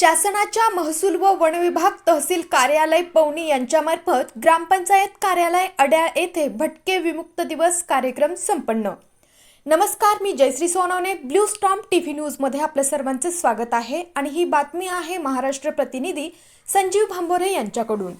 शासनाच्या महसूल व वन विभाग तहसील कार्यालय पवनी यांच्यामार्फत ग्रामपंचायत कार्यालय अड्याळ येथे भटके विमुक्त दिवस कार्यक्रम संपन्न. नमस्कार मी Jayashree Sonawane. Blue Storm T V न्यूजमध्ये आपलं सर्वांचं स्वागत आहे आणि ही बातमी आहे महाराष्ट्र प्रतिनिधी संजीव भांबोरे यांच्याकडून.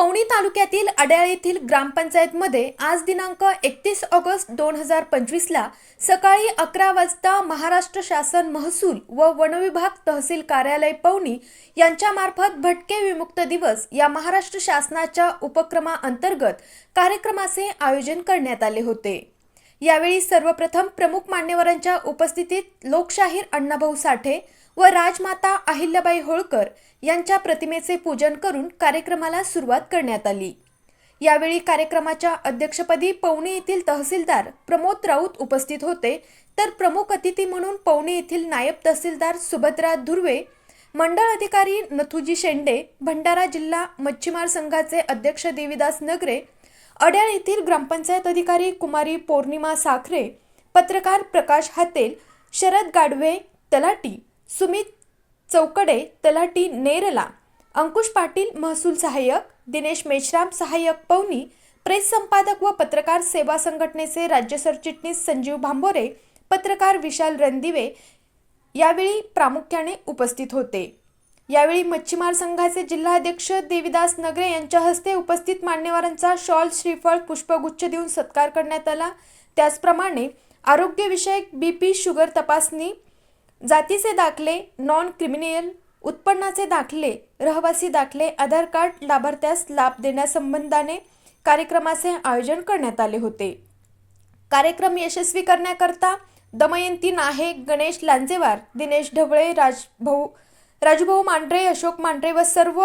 पवनी तालुक्यातील अड्याळ येथील ग्रामपंचायतमध्ये आज दिनांक एकतीस ऑगस्ट दोन हजार पंचवीसला सकाळी अकरा वाजता महाराष्ट्र शासन महसूल व वनविभाग तहसील कार्यालय पवनी यांच्यामार्फत भटके विमुक्त दिवस या महाराष्ट्र शासनाच्या उपक्रमाअंतर्गत कार्यक्रमाचे आयोजन करण्यात आले होते. यावेळी सर्वप्रथम प्रमुख मान्यवरांच्या उपस्थितीत लोकशाहीर अण्णाभाऊ साठे व राजमाता अहिल्याबाई होळकर यांच्या प्रतिमेचे पूजन करून कार्यक्रमाला सुरुवात करण्यात आली. यावेळी कार्यक्रमाच्या अध्यक्षपदी पवनी येथील तहसीलदार प्रमोद राऊत उपस्थित होते. तर प्रमुख अतिथी म्हणून पवनी येथील नायब तहसीलदार सुभद्रा धुर्वे मंडळ अधिकारी नथुजी शेंडे भंडारा जिल्हा मच्छीमार संघाचे अध्यक्ष देवीदास नगरे अड्याळ येथील ग्रामपंचायत अधिकारी कुमारी पौर्णिमा साखरे पत्रकार प्रकाश हातेल शरद गाडवे तलाटी सुमित चौकडे तलाटी नेरला अंकुश पाटील महसूल सहाय्यक दिनेश मेश्राम सहाय्यक पवनी प्रेस संपादक व पत्रकार सेवा संघटनेचे राज्य सरचिटणीस संजीव भांबोरे पत्रकार विशाल रणदिवे यावेळी प्रामुख्याने उपस्थित होते. यावेळी मच्छीमार संघाचे जिल्हाध्यक्ष देविदास नगरे यांच्या हस्ते उपस्थित मान्यवरांचा शॉल श्रीफळ पुष्पगुच्छ देऊन सत्कार करण्यात आला. त्याचप्रमाणे आरोग्यविषयक बी पी शुगर तपासणी जातीचे दाखले नॉन क्रिमिनल उत्पन्नाचे दाखले रहिवासी दाखले आधार कार्ड लाभार्थ्यास लाभ देण्यासंबंधाने कार्यक्रमाचे आयोजन करण्यात आले होते. कार्यक्रम यशस्वी करण्याकरता दमयंती नाहे गणेश लांजेवार दिनेश ढवळे राजभाऊ राजूभाऊ मांढरे अशोक मांढरे व सर्व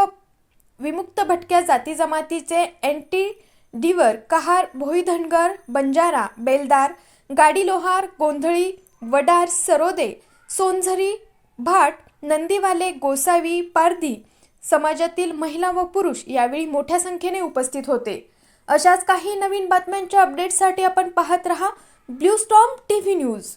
विमुक्त भटक्या जाती जमातीचे अँटी डिवर कहार भोई धनगर बंजारा बेलदार गाडी लोहार गोंधळी वडार सरोदे सोनझरी भाट नंदीवाले गोसावी पारधी समाजातील महिला व पुरुष यावेळी मोठ्या संख्येने उपस्थित होते. अशाच काही नवीन बातम्यांच्या अपडेटसाठी आपण पाहत रहा Blue Storm T V news.